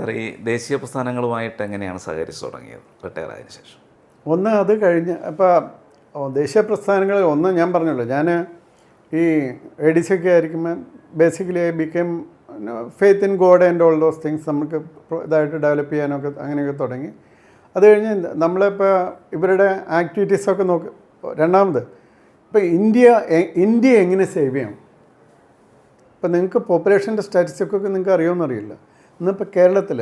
Sir ഈ ദേശീയ പ്രസ്ഥാനങ്ങളുമായിട്ട് എങ്ങനെയാണ് സഹകരിച്ചു തുടങ്ങിയത്? റിട്ടയർ ആയതിനു ശേഷം. ഒന്ന് അത് കഴിഞ്ഞ് അപ്പോൾ ദേശീയ പ്രസ്ഥാനങ്ങളിൽ ഒന്ന് ഞാൻ പറഞ്ഞല്ലോ ഞാൻ ഈ എ ഡി സി ഒക്കെ ആയിരിക്കുമ്പോൾ basically I become faith in God and all those things നമുക്ക് ഇതായിട്ട് ഡെവലപ്പ് ചെയ്യാനൊക്കെ അങ്ങനെയൊക്കെ തുടങ്ങി. അത് കഴിഞ്ഞ് നമ്മളിപ്പോൾ ഇവരുടെ ആക്ടിവിറ്റീസൊക്കെ നോക്ക് രണ്ടാമത് ഇപ്പോൾ ഇന്ത്യ ഇന്ത്യ എങ്ങനെ സേവ് ചെയ്യാം ഇപ്പം നിങ്ങൾക്ക് പോപ്പുലേഷന്റെ സ്റ്റാറ്റിസ്റ്റിക്കൊക്കെ നിങ്ങൾക്ക് അറിയുമെന്ന് അറിയില്ല ഇന്നിപ്പോൾ കേരളത്തിൽ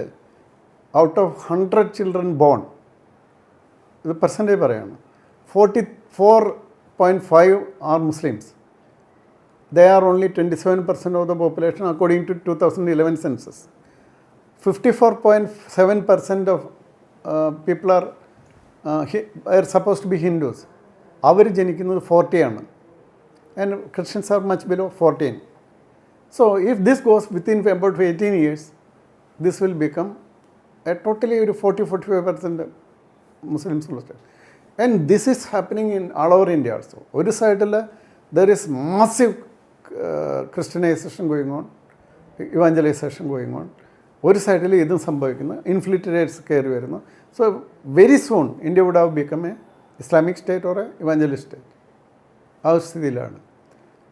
out of hundred children born ഇത് പെർസെന്റേജ് പറയാണ്. Forty four point five are Muslims they are only twenty seven percent of the population according to two thousand eleven census fifty four point seven percent of people are are suppose to be Hindus അവർ ജനിക്കുന്നത് ഫോർട്ടിയാണ് and Christians are much below fourteen So if this goes within about 18 years, this will become a totally ഒരു 40-45 percent Muslims ഉള്ള state. And this is happening in all over India also. ഒരു സൈഡിൽ is massive uh, Christianization going on, evangelization going on. ഒരു സൈഡിൽ ഇതും സംഭവിക്കുന്നു infiltrates കയറി വരുന്നു so very soon India would have become a Islamic state or a evangelist state ആ ഒരു സ്ഥിതിയിലാണ്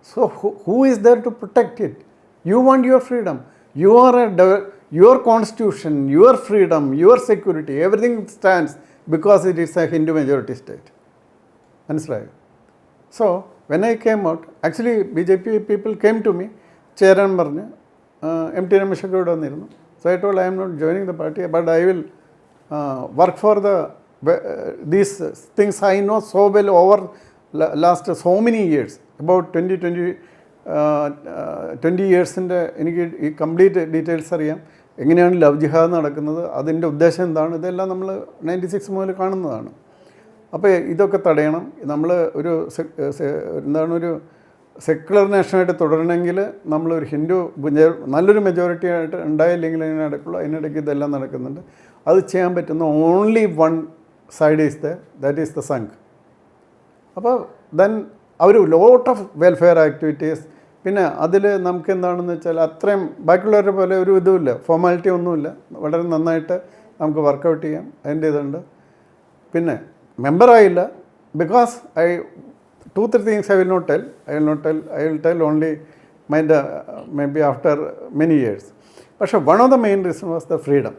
So who, who is there to protect it? You want your freedom. You are a de- constitution your freedom your security everything stands because it is a Hindu majority state. മനസ്സിലായോ? So when I came out actually B J P people came to me ചേരാൻ പറഞ്ഞ് M T രമേശൊക്കെ ഇവിടെ വന്നിരുന്നു. So I told I'm not joining the party but I will work for the these things I know so well over last so many years about twenty twenty twenty ഇയേഴ്സിന്റെ എനിക്ക് ഈ complete details അറിയാം. എങ്ങനെയാണ് love ജിഹാദ് നടക്കുന്നത്? അതിന്റെ ഉദ്ദേശം എന്താണ്? ഇതെല്ലാം നമ്മൾ നയന്റി സിക്സ് മുതൽ കാണുന്നതാണ്. അപ്പോൾ ഇതൊക്കെ തടയണം. നമ്മൾ ഒരു എന്താണ് ഒരു സെക്കുലർ നേഷനായിട്ട് തുടരണമെങ്കിൽ നമ്മളൊരു ഹിന്ദു നല്ലൊരു മെജോറിറ്റി ആയിട്ട് ഉണ്ടായില്ലെങ്കിൽ അതിന് നടക്കുള്ളൂ അതിനിടയ്ക്ക് ഇതെല്ലാം നടക്കുന്നുണ്ട്. അത് ചെയ്യാൻ പറ്റുന്ന only one side is the that is the Sangh അപ്പോൾ ദെൻ അവർ ലോട്ട് ഓഫ് വെൽഫെയർ ആക്ടിവിറ്റീസ് പിന്നെ അതിൽ നമുക്ക് എന്താണെന്ന് വെച്ചാൽ അത്രയും ബാക്കിയുള്ളവരെ പോലെ ഒരു ഇതുമില്ല. ഫോർമാലിറ്റി ഒന്നുമില്ല. വളരെ നന്നായിട്ട് നമുക്ക് വർക്കൗട്ട് ചെയ്യാം. അതിന്റെ ഇതുണ്ട്. പിന്നെ മെമ്പറായില്ല. Because I two three things I will not tell. I will not tell I will tell only mind may be after many years. പക്ഷേ one of the main reason was the freedom.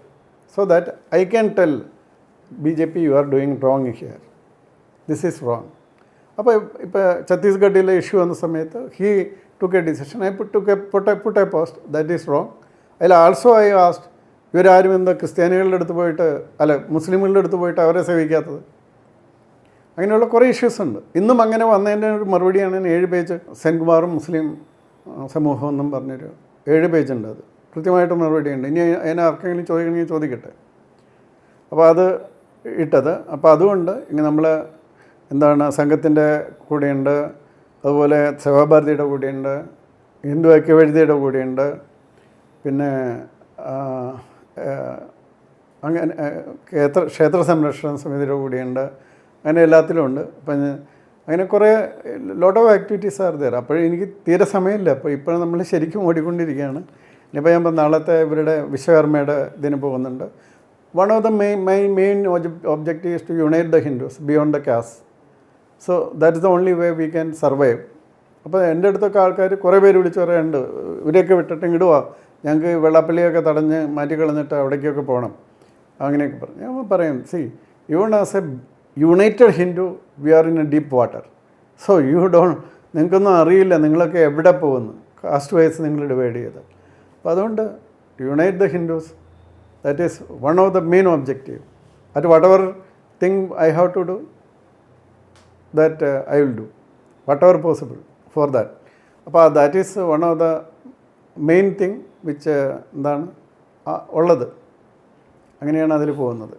So that I can tell B J P you are doing wrong here. This is wrong. അപ്പോൾ ഇപ്പോൾ ഛത്തീസ്ഗഡിലെ issue വന്ന സമയത്ത് he took I put, took a, put, a, put a post, that is wrong. അതിൽ also I asked ഇവരാരും എന്താ ക്രിസ്ത്യാനികളുടെ അടുത്ത് പോയിട്ട് അല്ല മുസ്ലിമുകളുടെ അടുത്ത് പോയിട്ട് അവരെ സേവിക്കാത്തത്? അങ്ങനെയുള്ള കുറേ ഇഷ്യൂസ് ഉണ്ട്. ഇന്നും അങ്ങനെ വന്നതിന്റെ ഒരു മറുപടിയാണ് ഏഴ് പേജ് സെൻകുമാറും മുസ്ലിം സമൂഹം എന്നും പറഞ്ഞൊരു ഏഴ് പേജ് ഉണ്ട് അത്. കൃത്യമായിട്ട് മറുപടിയുണ്ട്. ഇനി അതിനെ ആർക്കെങ്കിലും ചോദിക്കണമെങ്കിൽ ചോദിക്കട്ടെ. അപ്പോൾ അത് ഇട്ടത്. അപ്പോൾ അതുകൊണ്ട് ഇങ്ങനെ നമ്മൾ എന്താണ് സംഘത്തിന്റെ കൂടെയുണ്ട് അതുപോലെ സേവാഭാരതിയുടെ കൂടെയുണ്ട് ഹിന്ദു ഐക്യവേദിയുടെ കൂടെയുണ്ട് പിന്നെ അങ്ങനെ ക്ഷേത്ര ക്ഷേത്ര സംരക്ഷണ സമിതിയുടെ കൂടെയുണ്ട് അങ്ങനെ എല്ലാത്തിലും ഉണ്ട്. അപ്പം അങ്ങനെ കുറേ ലോട്ട് ഓഫ് ആക്ടിവിറ്റീസ് ആർ തരാം അപ്പോൾ എനിക്ക് തീരെ സമയമില്ല. അപ്പോൾ ഇപ്പോൾ നമ്മൾ ശരിക്കും ഓടിക്കൊണ്ടിരിക്കുകയാണ്. ഇനിയിപ്പോൾ ഞാൻ നാളത്തെ ഇവരുടെ വിശ്വകർമ്മയുടെ ഇതിന് പോകുന്നുണ്ട്. One of the main my main objective is to unite the Hindus beyond the caste so that is the only way we can survive അപ്പോൾ എന്റെ അടുത്തൊക്കെ ആൾക്കാർ കുറേ പേര് വിളിച്ച് പറയാനുണ്ട് ഇവരെയൊക്കെ വിട്ടിട്ട് ഇടുവാ. ഞങ്ങൾക്ക് വെള്ളാപ്പള്ളിയൊക്കെ തടഞ്ഞ് മാറ്റിക്കളഞ്ഞിട്ട് അവിടേക്കൊക്കെ പോകണം അങ്ങനെയൊക്കെ പറഞ്ഞു. ഞാൻ പറയും see you one as a united Hindu we are in a deep water so you don't നിങ്ങൾക്കൊന്നും അറിയില്ല നിങ്ങളൊക്കെ എവിടെ പോകുന്നു. കാസ്റ്റ് വൈസ് നിങ്ങൾ ഡിവൈഡ് ചെയ്ത്. അപ്പോൾ അതുകൊണ്ട് unite the Hindus that is one of the main objective at whatever thing I have to do that I will do whatever possible for that അപ്പോൾ that is one of the main thing which എന്താണ് ഉള്ളത്. അങ്ങനെയാണ് അതിൽ പോകുന്നത്.